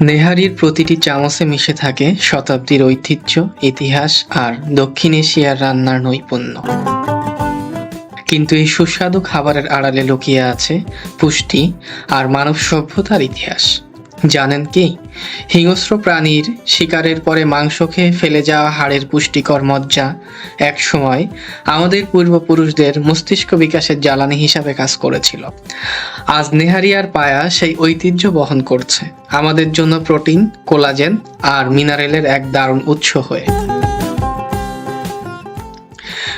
নেহারির প্রতিটি চামচে মিশে থাকে শতাব্দীর ঐতিহ্য, ইতিহাস আর দক্ষিণ এশিয়ার রান্নার নৈপুণ্য। কিন্তু এই সুস্বাদু খাবারের আড়ালে লুকিয়ে আছে পুষ্টি আর মানব সভ্যতার ইতিহাস। জানেন কি? হিংস্র প্রাণীর শিকারের পরে মাংস খেয়ে ফেলে যাওয়া হাড়ের পুষ্টিকর মজ্জা একসময় আমাদের পূর্বপুরুষদের মস্তিষ্ক বিকাশের জ্বালানি হিসাবে কাজ করেছিল। আজ নেহারিয়ার পায়া সেই ঐতিহ্য বহন করছে। আমাদের জন্য প্রোটিন, কোলাজেন আর মিনারেলের এক দারুণ উৎস হয়ে।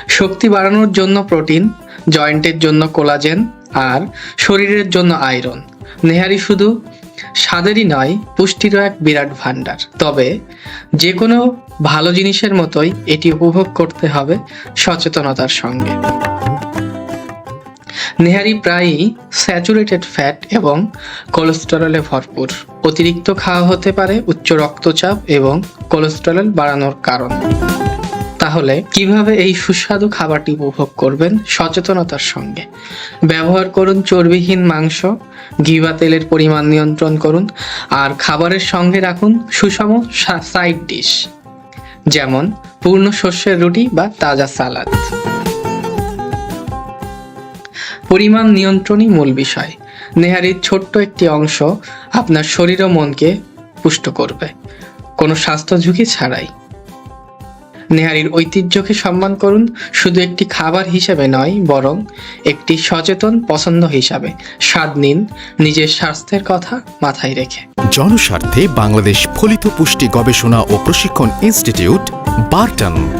শক্তি বাড়ানোর জন্য প্রোটিন, জয়েন্টের জন্য কোলাজেন আর শরীরের জন্য আয়রন। নেহারি শুধু স্বাদেরই নয়, পুষ্টিরও এক বিরাট ভাণ্ডার। তবে যে কোনো ভালো জিনিসের মতোই এটি উপভোগ করতে হবে সচেতনতার সঙ্গে। নেহারি প্রায়ই স্যাচুরেটেড ফ্যাট এবং কোলেস্টেরলে ভরপুর। অতিরিক্ত খাওয়া হতে পারে উচ্চ রক্তচাপ এবং কোলেস্টেরল বাড়ানোর কারণ। তাহলে কীভাবে এই সুস্বাদু খাবারটি উপভোগ করবেন সচেতনতার সঙ্গে? ব্যবহার করুন চর্বিহীন মাংস ঘি বা তেলের পরিমাণ নিয়ন্ত্রণ করুন, আর খাবারের সঙ্গে রাখুন সুষম সাইড ডিশ যেমন পূর্ণ শস্যের রুটি বা তাজা সালাদ। পরিমাণ নিয়ন্ত্রণই মূল বিষয়। নেহারির ছোট্ট একটি অংশ আপনার শরীর ও মনকে পুষ্ট করবে। কোনো স্বাস্থ্য ঝুঁকি ছাড়াই। নেহারির ঐতিহ্যকে সম্মান করুন শুধু একটি খাবার হিসেবে নয়, বরং একটি সচেতন পছন্দ হিসাবে। স্বাদ নিন, নিজের স্বাস্থ্যের কথা মাথায় রেখে। জনস্বার্থে বাংলাদেশ ফলিত পুষ্টি গবেষণা ও প্রশিক্ষণ ইনস্টিটিউট বার্টন।